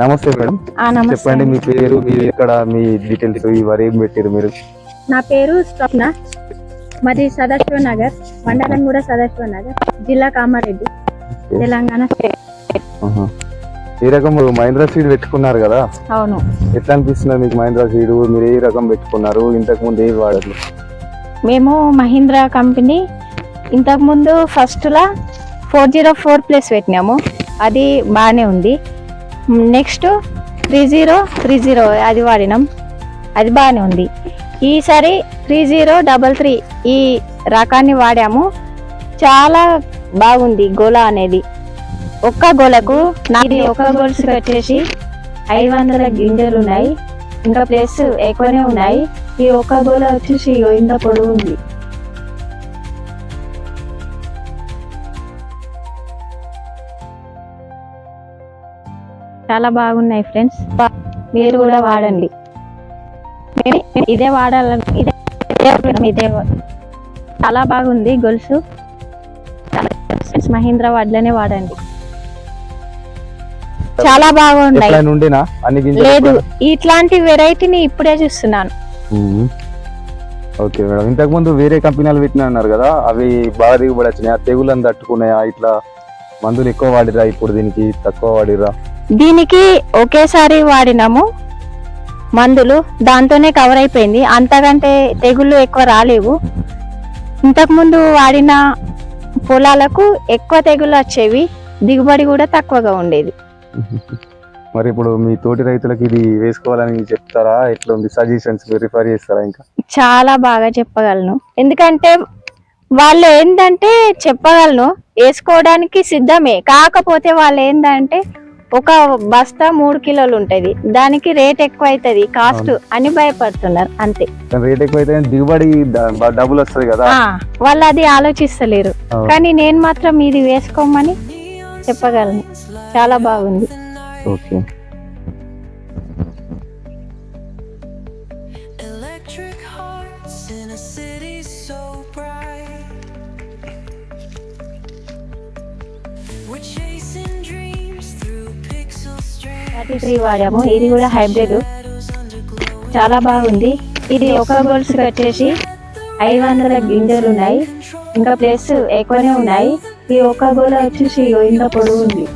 నమస్తే మేడం. ఆ, నమస్తే చెప్పండి మీ పేరు మీరు ఎక్కడ మీ డీటెయిల్స్ ఇవరు ఏం పెట్టారు మీరు? నా పేరు స్వప్న. మాది సదాశివ నగర్ మండలం కూడా సదాశివ నగర్ జిల్లా కామారెడ్డి తెలంగాణ స్టేట్. ఏ రకం మహేంద్ర సీడ్ పెట్టుకున్నారు కదా? అవును. ఎట్లా అనిపిస్తున్నారు మీకు మహేంద్ర సీడ్? మీరు ఏ రకం పెట్టుకున్నారు? ఇంతకు ముందు ఏది వాడరు మేము మహీంద్రా కంపెనీ ఇంతకుముందు ఫస్ట్లా ఫోర్ జీరో ఫోర్ ప్లస్ పెట్టినాము. అది బాగానే ఉంది. Next three zero three zero అది వాడినాం. అది బాగానే ఉంది. ఈసారి త్రీ జీరో డబల్ త్రీ ఈ రకాన్ని వాడాము. చాలా బాగుంది గోల అనేది. ఒక్క గోలకు నాది ఒక గోల్స్ వచ్చేసి ఐదు వందల గింజలు ఉన్నాయి. ఇంకా ప్లస్ ఎక్కువనే ఉన్నాయి. ఈ ఒక్క గోల వచ్చేసి ఇంత పొడుగు ఉంది. చాలా బాగున్నాయి ఫ్రెండ్స్. మీరు కూడా వాడండి. ఇదే వాడాలని ఇదే ఇదే- చాలా బాగుంది గొలుసు. friends మహీంద్రా వడ్లనే వాడండి. చాలా బాగున్నాయి. లేదు ఇట్లాంటి వెరైటీని ఇప్పుడే చూస్తున్నాను. Okay madam. ఇంతకు ముందు వేరే కంపెనీలు పెట్టినా అన్నారు కదా అవి బాగా దిగుబడి వచ్చినాయి? ఆ తెగులను తట్టుకున్నాయా? ఇట్లా మందులు ఎక్కువ వాడిరా ఇప్పుడు దీనికి తక్కువ వాడిరా దీనికి ఒకేసారి వాడినాము మందులు దాంతోనే కవర్ అయిపోయింది. అంతకంటే తెగుళ్ళు ఎక్కువ రాలేవు. ఇంతకుముందు వాడిన పొలాలకు ఎక్కువ తెగుళ్ళు వచ్చేవి. దిగుబడి కూడా తక్కువగా ఉండేది. మరి ఇప్పుడు మీ తోటి రైతులకు ఇది వేసుకోవాలని చెప్తారా? ఎట్లా ఉంది సజెషన్స్ రిఫర్ చేస్తారా ఇంకా? చాలా బాగా చెప్పగలను. ఎందుకంటే వాళ్ళు ఏంటంటే చెప్పగలను వేసుకోవడానికి సిద్ధమే. కాకపోతే వాళ్ళు ఏంటంటే ఒక బస్తా మూడు కిలోలు ఉంటది. దానికి రేట్ ఎక్కువ అవుతుంది కాస్ట్ అని భయపడుతున్నారు. అంతే. రేట్ ఎక్కువ అయితే దిగుబడి డబ్బులు వస్తుంది కదా. వాళ్ళు అది ఆలోచిస్తలేరు. కానీ నేను మాత్రం ఇది వేసుకోమని చెప్పగలను. చాలా బాగుంది. Okay. Electric hearts in a city thirty three వాడాము. ఇది కూడా హైబ్రిడ్. చాలా బాగుంది. ఇది ఒక బోల్స్కి వచ్చేసి ఐదు వందల గింజలు ఉన్నాయి. ఇంకా ప్లస్ ఎక్కువనే ఉన్నాయి. ఈ ఒక గోల వచ్చేసి ఇంకా ఇంత ఉంది